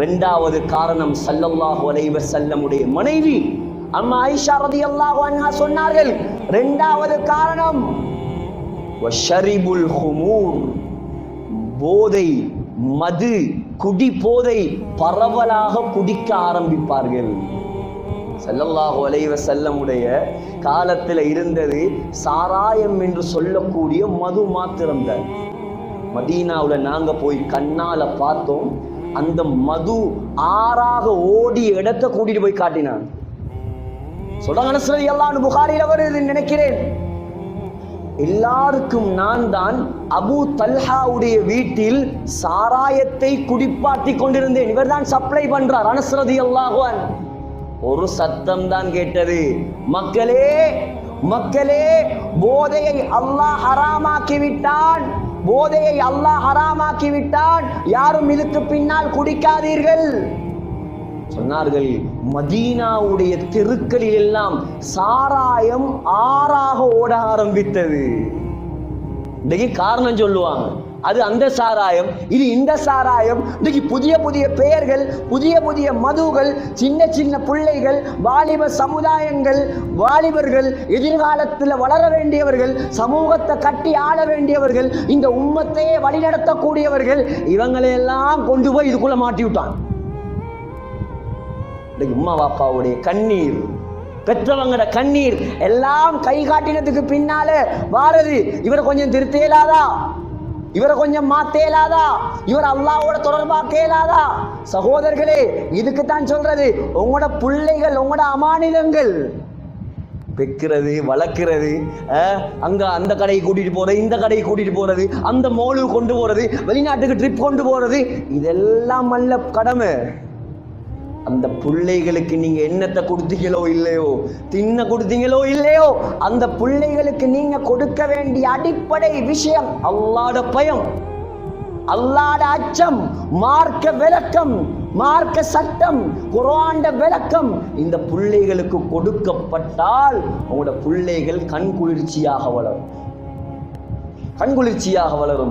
ரெண்டாவது காரணம் சல்லல்லாஹு அலைவர் செல்லமுடைய மனைவி. அம்மா ஐஷா ரதி அல்லாஹு அன்ஹா சொன்னார்கள் ரெண்டாவது காரணம் வஷரிபுல் ஹுமூர் போதை மது குடி போதை பரவலாக குடிக்க ஆரம்பிப்பார்கள். செல்லல்லாஹு அலைவ செல்லமுடைய காலத்தில் இருந்தது சாராயம் என்று சொல்லக்கூடிய மது மாத்திரம்தான். மதீனாவில் நாங்க போய் கண்ணால பார்த்தோம் அந்த மது ஆறாக ஓடி இடத்தை கூட்டிட்டு போய் காட்டினான். சொல்றாங்க எல்லாம் புகாரில வருது நினைக்கிறேன். எல்லாருக்கும் நான் தான் அபு தல்ஹாவுடைய வீட்டில் சாராயத்தை குடிப்பாட்டி கொண்டிருந்தேன். இவர்தான் சப்ளை பண்றார். அனஸ்ரதி அல்லாஹுவன் ஒரு சத்தம் தான் கேட்டது. மக்களே மக்களே போதையை அல்லாஹ் ஹராமாக்கி விட்டான். போதையை அல்லாஹ் ஹராமாக்கி விட்டான். யாரும் இதுக்கு பின்னால் குடிக்காதீர்கள். சொன்னார்கள் மதீனாவுடைய தெருக்களில் எல்லாம் சாராயம் ஆறாக ஓட ஆரம்பித்தது. இன்னைக்கு காரணம் சொல்லுவாங்க. அது அந்த சாராயம். இது இந்த சாராயம். இன்றைக்கு புதிய புதிய பெயர்கள் புதிய புதிய மதுகள் சின்ன சின்ன பிள்ளைகள் வாலிப சமுதாயங்கள் வாலிபர்கள் எதிர்காலத்தில் வளர வேண்டியவர்கள் சமூகத்தை கட்டி ஆள வேண்டியவர்கள் இந்த உம்மத்தையே வழிநடத்தக்கூடியவர்கள் இவங்களையெல்லாம் கொண்டு போய் இதுக்குள்ள மாட்டி விட்டான் இன்றைக்கு உம்மா பாப்பாவுடைய கண்ணீர் பெற்றவங்கட கண்ணீர் எல்லாம் கை காட்டினதுக்கு பின்னால வாரது. இவரை கொஞ்சம் திருத்தேலாதா இவரை கொஞ்சம் மாத்தேலாதா? இவர் அல்லாவோட தொடர்பாக்க இயலாதா சகோதரர்களே இதுக்கு தான் சொல்றது. உங்களோட பிள்ளைகள் உங்களோட அமானிதங்கள். பெக்கிறது வளர்க்கிறது அஹ், அங்க அந்த கடையை கூட்டிட்டு போறது இந்த கடையை கூட்டிட்டு போறது அந்த மோலு கொண்டு போறது வெளிநாட்டுக்கு ட்ரிப் கொண்டு போறது இதெல்லாம் அல்ல கடமை. அந்த பிள்ளைகளுக்கு நீங்க என்னத்தை கொடுத்தீங்களோ இல்லையோ தின்ன கொடுத்தீங்களோ இல்லையோ அந்த பிள்ளைகளுக்கு நீங்க கொடுக்க வேண்டிய அடிப்படை விஷயம் அல்லாட பயம் அல்லாட அச்சம் மார்க்க விளக்கம் மார்க்க சட்டம் குரோண்ட விளக்கம். இந்த பிள்ளைகளுக்கு கொடுக்கப்பட்டால் உங்களோட பிள்ளைகள் கண் குளிர்ச்சியாக வளரும். கண் குளிர்ச்சியாக வளரும்.